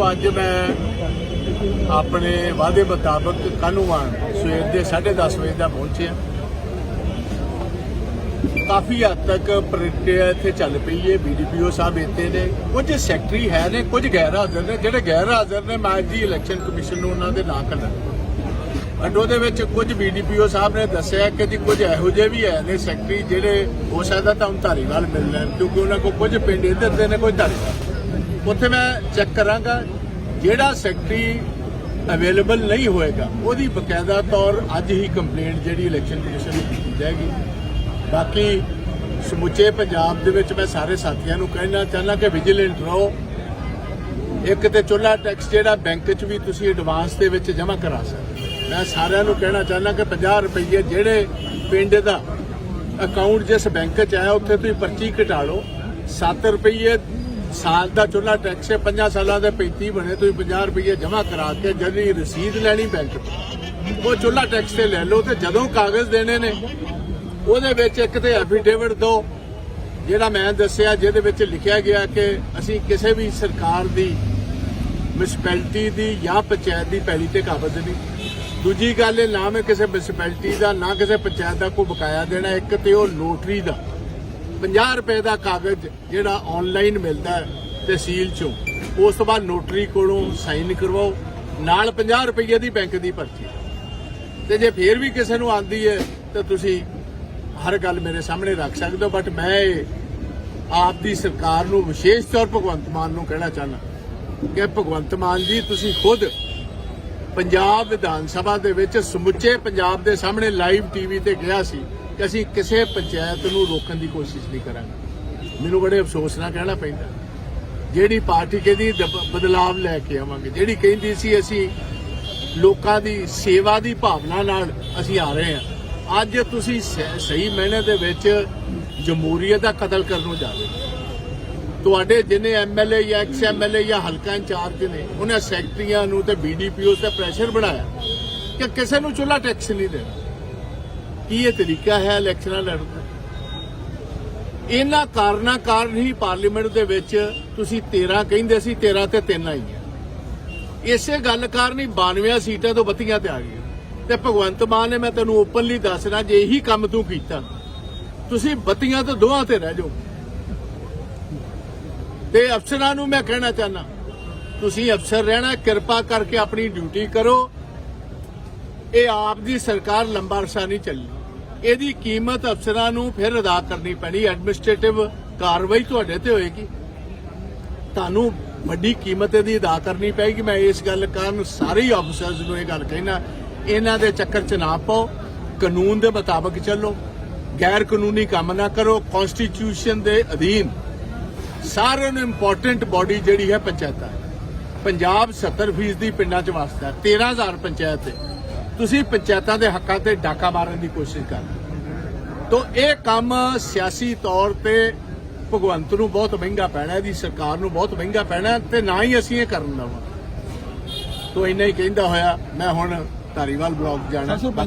ਅੱਜ ਮੈਂ ਆਪਣੇ ਵਾਅਦੇ ਮੁਤਾਬਕ ਕਾਨੂੰਵਾਨ ਸਵੇਰ ਦੇ 10:30 ਵਜੇ ਦਾ ਪਹੁੰਚਿਆ। ਕਾਫੀ ਹੱਦ ਤੱਕ ਪ੍ਰਕਿਰਿਆ ਇੱਥੇ ਚੱਲ ਪਈ ਹੈ ਬੀਡੀਪੀਓ ਸਾਹਿਬ ਇੱਥੇ ਨੇ। ਕੁਝ ਸੈਕਟਰੀ ਹੈ ਨੇ, ਕੁਝ ਗੈਰ ਹਾਜ਼ਰ ਨੇ। ਜਿਹੜੇ ਗੈਰ ਹਾਜ਼ਰ ਨੇ, ਮੈਂ ਜੀ ਇਲੈਕਸ਼ਨ ਕਮਿਸ਼ਨ ਨੂੰ ਉਹਨਾਂ ਦੇ ਨਾਂ ਕੱਢਣ ਅੰਡ ਉਹਦੇ ਵਿੱਚ ਕੁਝ ਬੀਡੀਪੀਓ ਸਾਹਿਬ ਨੇ ਦੱਸਿਆ ਕਿ ਜੀ ਕੁਝ ਇਹੋ ਜਿਹੇ ਵੀ ਹੈ ਨੇ ਸੈਕਟਰੀ ਜਿਹੜੇ ਹੋ ਸਕਦਾ ਤਾਂ ਧਾਰੀਵਾਲ ਮਿਲ ਲੈਣ, ਕਿਉਂਕਿ ਉਹਨਾਂ ਕੋਲ ਕੁਝ ਪਿੰਡ ਇੱਧਰ ਦੇ ਨੇ, ਕੋਈ ਧਾਰੀਵਾਲ। ਉੱਥੇ ਮੈਂ ਚੈੱਕ ਕਰਾਂਗਾ, ਜਿਹੜਾ ਸੈਕਟਰੀ ਅਵੇਲੇਬਲ ਨਹੀਂ ਹੋਏਗਾ, ਉਹਦੀ ਬਕਾਇਦਾ ਤੌਰ ਅੱਜ ਹੀ ਕੰਪਲੇਂਟ ਜਿਹੜੀ ਇਲੈਕਸ਼ਨ ਕਮਿਸ਼ਨ ਨੂੰ ਕੀਤੀ ਜਾਏਗੀ। ਬਾਕੀ ਸਮੁੱਚੇ ਪੰਜਾਬ ਦੇ ਵਿੱਚ ਮੈਂ ਸਾਰੇ ਸਾਥੀਆਂ ਨੂੰ ਕਹਿਣਾ ਚਾਹੁੰਦਾ ਕਿ ਵਿਜੀਲੈਂਟ ਰਹੋ। ਇੱਕ ਤੇ ਚੁੱਲਾ ਟੈਕਸ ਜਿਹੜਾ ਬੈਂਕ 'ਚ ਵੀ ਤੁਸੀਂ ਐਡਵਾਂਸ ਦੇ ਵਿੱਚ ਜਮ੍ਹਾਂ ਕਰਾ ਸਕਦੇ ਮੈਂ ਸਾਰਿਆਂ ਨੂੰ ਕਹਿਣਾ ਚਾਹੁੰਦਾ ਕਿ 50 ਰੁਪਏ ਜਿਹੜੇ ਪਿੰਡ ਦਾ ਅਕਾਊਂਟ ਜਿਸ ਬੈਂਕ 'ਚ ਆਇਆ, ਉੱਥੇ ਤੁਸੀਂ ਪਰਚੀ ਘਟਾ ਲਓ। 7 ਰੁਪਏ ਸਾਲ ਦਾ ਚੁੱਲ੍ਹਾ ਟੈਕਸ ਹੈ 50 ਸਾਲਾਂ ਦੇ 35 ਬਣੇ, ਤੁਸੀਂ 50 ਰੁਪਏ ਜਮ੍ਹਾਂ ਕਰਾ ਕੇ ਜਿਹੜੀ ਰਸੀਦ ਲੈਣੀ ਬੈਂਕ ਤੋਂ, ਉਹ ਚੁੱਲ੍ਹਾ ਟੈਕਸ ਤੇ ਲੈ ਲਓ ਤੇ ਜਦੋਂ ਕਾਗਜ਼ ਦੇਣੇ ਨੇ, ਉਹਦੇ ਵਿੱਚ ਇੱਕ ਤੇ ਐਫੀਡੇਵਿਟ ਦਿਓ ਜਿਹੜਾ ਮੈਂ ਦੱਸਿਆ, ਜਿਹਦੇ ਵਿੱਚ ਲਿਖਿਆ ਗਿਆ ਕਿ ਅਸੀਂ ਕਿਸੇ ਵੀ ਸਰਕਾਰ ਦੀ ਮਿਊਨਿਸਪੈਲਿਟੀ ਦੀ ਜਾਂ ਪੰਚਾਇਤ ਦੀ ਪਹਿਲੀ ਤੇ ਕਾਬਜ਼ ਨਹੀਂ। ਦੂਜੀ ਗੱਲ ਇਹ ਨਾ ਮੈਂ ਕਿਸੇ ਮਿਊਨਿਸਪੈਲਿਟੀ ਦਾ, ਨਾ ਕਿਸੇ ਪੰਚਾਇਤ ਦਾ ਕੋਈ ਬਕਾਇਆ ਦੇਣਾ, ਇੱਕ ਤੇ ਉਹ ਲੋਟਰੀ ਦਾ। 50 ਰੁਪਏ ਦਾ ਕਾਗਜ਼ ਜਿਹੜਾ ਆਨਲਾਈਨ ਮਿਲਦਾ ਹੈ ਤਹਿਸੀਲ ਚੋਂ, ਉਸ ਤੋਂ ਬਾਅਦ ਨੋਟਰੀ ਕੋਲੋਂ ਸਾਈਨ ਕਰਵਾਓ, ਨਾਲ 50 ਰੁਪਏ ਦੀ ਬੈਂਕ ਦੀ ਪਰਚੀ। ਤੇ ਜੇ ਫੇਰ ਵੀ ਕਿਸੇ ਨੂੰ ਆਂਦੀ ਹੈ, ਤਾਂ ਤੁਸੀਂ ਹਰ ਗੱਲ ਮੇਰੇ ਸਾਹਮਣੇ ਰੱਖ ਸਕਦੇ ਹੋ ਬਟ ਮੈਂ ਆਪ ਦੀ ਸਰਕਾਰ ਨੂੰ ਵਿਸ਼ੇਸ਼ ਤੌਰ ਭਗਵੰਤ ਮਾਨ ਨੂੰ ਕਹਿਣਾ ਚਾਹੁੰਦਾ ਕਿ ਭਗਵੰਤ ਮਾਨ ਜੀ, ਤੁਸੀਂ ਖੁਦ ਪੰਜਾਬ ਵਿਧਾਨ ਸਭਾ ਦੇ ਵਿੱਚ ਸਮੁੱਚੇ ਪੰਜਾਬ ਦੇ ਸਾਹਮਣੇ ਲਾਈਵ ਟੀਵੀ ਤੇ ਗਿਆ ਸੀ। ਕਿ ਅਸੀਂ ਕਿਸੇ ਪੰਚਾਇਤ ਨੂੰ ਰੋਕਣ ਦੀ ਕੋਸ਼ਿਸ਼ ਨਹੀਂ ਕਰਾਂਗੇ। ਮੈਨੂੰ ਬੜੇ ਅਫਸੋਸ ਨਾਲ ਕਹਿਣਾ ਪੈਂਦਾ। ਜਿਹੜੀ ਪਾਰਟੀ ਕਹਿੰਦੀ ਬਦਲਾਵ ਲੈ ਕੇ ਆਵਾਂਗੇ। ਜਿਹੜੀ ਕਹਿੰਦੀ ਸੀ, ਅਸੀਂ ਲੋਕਾਂ ਦੀ ਸੇਵਾ ਦੀ ਭਾਵਨਾ ਨਾਲ ਅਸੀਂ ਆ ਰਹੇ ਹਾਂ। ਅੱਜ ਤੁਸੀਂ ਸ- ਸਹੀ ਮਾਇਨੇ ਦੇ ਵਿੱਚ ਜਮਹੂਰੀਅਤ ਦਾ ਕਤਲ ਕਰਨ ਨੂੰ ਜਾ ਰਹੇ ਹੋ। ਤੁਹਾਡੇ ਜਿਨੇ ਐਮਐਲਏ ਜਾਂ ਐਕਸ ਐਮਐਲਏ ਜਾਂ ਹਲਕਾ ਇੰਚਾਰਜ ਨੇ, ਉਹਨਾਂ ਸੈਕਟਰੀਆਂ ਨੂੰ ਤੇ ਬੀਡੀਪੀਓ ਤੇ ਪ੍ਰੈਸ਼ਰ ਬਣਾਇਆ ਕਿ ਕਿਸੇ ਨੂੰ ਚੁੱਲਾ ਟੈਕਸ ਨਹੀਂ ਦੇਣਾ। ਕੀ ਇਹ ਤਰੀਕਾ ਹੈ ਇਲੈਕਸ਼ਨਾਂ ਲੜਨ ਦਾ? ਇਹਨਾਂ ਕਾਰਨਾਂ ਕਾਰਨ ਹੀ ਪਾਰਲੀਮੈਂਟ ਦੇ ਵਿੱਚ ਤੁਸੀਂ 13 ਕਹਿੰਦੇ ਸੀ 13 ਤੇ 3 ਆਈਆਂ। ਇਸੇ ਗੱਲ ਕਾਰਨ ਹੀ 92 ਸੀਟਾਂ ਤੋਂ ਬੱਤੀਆਂ ਤੇ ਆ ਗਈਆਂ। ਤੇ ਭਗਵੰਤ ਮਾਨ ਨੇ ਮੈਂ ਤੈਨੂੰ ਓਪਨਲੀ ਦੱਸਣਾ, ਜੇ ਇਹੀ ਕੰਮ ਤੂੰ ਕੀਤਾ ਤੁਸੀਂ ਬੱਤੀਆਂ ਤੋਂ ਦੋਹਾਂ ਤੇ ਰਹਿ ਜਾਓ। ਤੇ ਅਫਸਰਾਂ ਨੂੰ ਮੈਂ ਕਹਿਣਾ ਚਾਹਨਾ ਤੁਸੀਂ ਅਫਸਰ ਰਹਿਣਾ, ਕਿਰਪਾ ਕਰਕੇ ਆਪਣੀ ਡਿਊਟੀ ਕਰੋ ਇਹ ਆਪ ਦੀ ਸਰਕਾਰ ਲੰਬਾ ਅਰਸਾ ਨਹੀਂ ਚੱਲੀ। ਇਹਦੀ ਕੀਮਤ ਅਫਸਰਾਂ ਨੂੰ ਫਿਰ ਅਦਾ ਕਰਨੀ ਪੈਣੀ। ਐਡਮਿਨਿਸਟ੍ਰੇਟਿਵ ਕਾਰਵਾਈ ਤੁਹਾਡੇ ਤੇ ਹੋਏਗੀ। ਤੁਹਾਨੂੰ ਵੱਡੀ ਕੀਮਤ ਇਹਦੀ ਅਦਾ ਕਰਨੀ ਪਏਗੀ। ਮੈਂ ਇਸ ਗੱਲ ਕਾਰਨ ਸਾਰੇ ਹੀ ਅਫਸਰਸ ਨੂੰ ਇਹ ਗੱਲ ਕਹਿਣਾ ਇਹਨਾਂ ਦੇ ਚੱਕਰ 'ਚ ਨਾ ਪਾਓ। ਕਾਨੂੰਨ ਦੇ ਮੁਤਾਬਕ ਚੱਲੋ। ਗੈਰ ਕਾਨੂੰਨੀ ਕੰਮ ਨਾ ਕਰੋ। ਕਨਸਟੀਟਿਊਸ਼ਨ ਦੇ ਅਧੀਨ ਸਾਰਿਆਂ ਨੂੰ ਇੰਪੋਰਟੈਂਟ ਬਾਡੀ ਜਿਹੜੀ ਹੈ ਪੰਚਾਇਤਾਂ। ਪੰਜਾਬ 70% ਦੀ ਪਿੰਡਾਂ 'ਚ ਵਸਦਾ ਹੈ 13000 ਪੰਚਾਇਤ ਹੈ। ਤੁਸੀਂ ਪੰਚਾਇਤਾਂ ਦੇ ਹੱਕਾਂ ਤੇ ਡਾਕਾ ਮਾਰਨ ਦੀ ਕੋਸ਼ਿਸ਼ ਕਰ ਤੋ ਇਹ ਕੰਮ ਸਿਆਸੀ ਤੌਰ ਤੇ ਭਗਵੰਤ ਨੂੰ ਬਹੁਤ ਮਹਿੰਗਾ ਪੈਣਾ, ਇਹਦੀ ਸਰਕਾਰ ਨੂੰ ਬਹੁਤ ਮਹਿੰਗਾ ਪੈਣਾ ਤੇ ਨਾ ਹੀ ਅਸੀਂ ਇਹ ਕਰਨ ਦਵਾਂ ਤੋ ਇੰਨਾ ਹੀ ਕਹਿੰਦਾ ਹੋਇਆ, ਮੈਂ ਹੁਣ ਧਾਰੀਵਾਲ ਬਲਾਕ ਜਾਣਾ